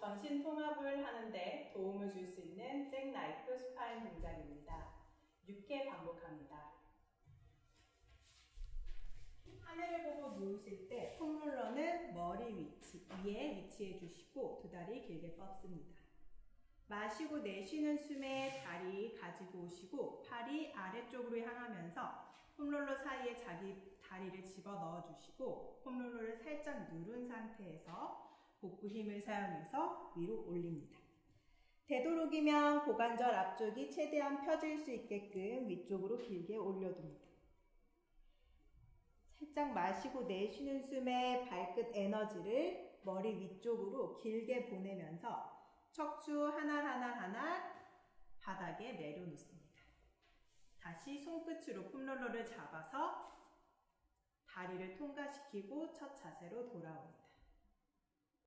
전신 통합을 하는데 도움을 줄 수 있는 잭나이프 스파인 동작입니다. 6회 반복합니다. 하늘을 보고 누우실 때 폼롤러는 머리 위치, 위에 위치해 주시고 두 다리 길게 뻗습니다. 마시고 내쉬는 숨에 다리 가지고 오시고 팔이 아래쪽으로 향하면서 폼롤러 사이에 자기 다리를 집어 넣어 주시고 폼롤러를 살짝 누른 상태에서 복부 힘을 사용해서 위로 올립니다. 되도록이면 고관절 앞쪽이 최대한 펴질 수 있게끔 위쪽으로 길게 올려둡니다. 살짝 마시고 내쉬는 숨에 발끝 에너지를 머리 위쪽으로 길게 보내면서 척추 하나 하나 하나 바닥에 내려놓습니다. 다시 손끝으로 폼롤러를 잡아서 다리를 통과시키고 첫 자세로 돌아옵니다.